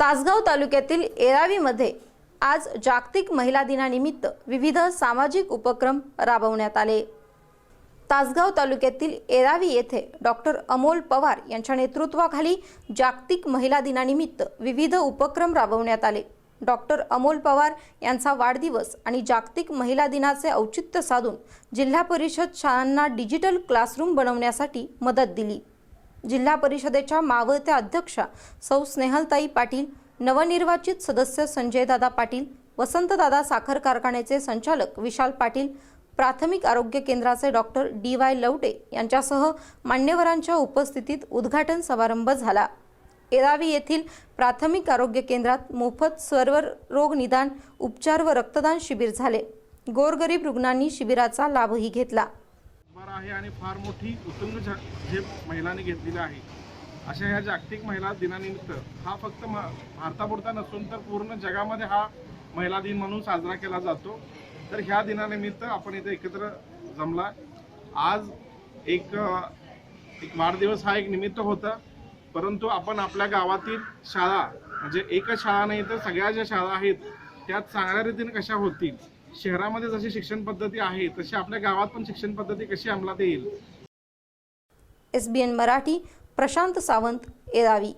तासगाव तालुक्यातील एरावीमध्ये आज जागतिक महिला दिनानिमित्त विविध सामाजिक उपक्रम राबवण्यात आले. तासगाव तालुक्यातील एरावी येथे डॉक्टर अमोल पवार यांच्या नेतृत्वाखाली जागतिक महिला दिनानिमित्त विविध उपक्रम राबवण्यात आले. डॉक्टर अमोल पवार यांचा वाढदिवस आणि जागतिक महिला दिनाचे औचित्य साधून जिल्हा परिषद शाळांना डिजिटल क्लासरूम बनवण्यासाठी मदत दिली. जिल्हा परिषदेच्या मावळत्या अध्यक्षा सौ स्नेहलताई पाटील नवनिर्वाचित सदस्य संजयदादा पाटील वसंतदादा साखर कारखान्याचे संचालक विशाल पाटील प्राथमिक आरोग्य केंद्राचे डॉक्टर डी वाय लवटे यांच्यासह मान्यवरांच्या उपस्थितीत उद्घाटन समारंभ झाला. एरावी येथील प्राथमिक आरोग्य केंद्रात मोफत सर्वरोग निदान उपचार व रक्तदान शिबिर झाले. गोरगरीब रुग्णांनी शिबिराचा लाभही घेतला. फार आहे आणि फार मोठी उत्तुंग झेप महिलांनी घेतलेली आहे. अशा ह्या जागतिक महिला दिनानिमित्त हा फक्त म भारतापुरता नसून तर पूर्ण जगामध्ये हा महिला दिन म्हणून साजरा केला जातो. तर ह्या दिनानिमित्त आपण इथे एकत्र जमला. आज एक एक वाढदिवस हा एक निमित्त होता. परंतु आपण आपल्या गावातील शाळा म्हणजे एकच शाळा नाही तर सगळ्या ज्या शाळा आहेत त्या चांगल्या रीतीने कशा होतील? शहरामध्ये जशी शिक्षण पद्धती आहे तशी आपल्या गावात पण शिक्षण पद्धती कशी अंमलात येईल? S B N Marathi Prashant Sawant एरावी.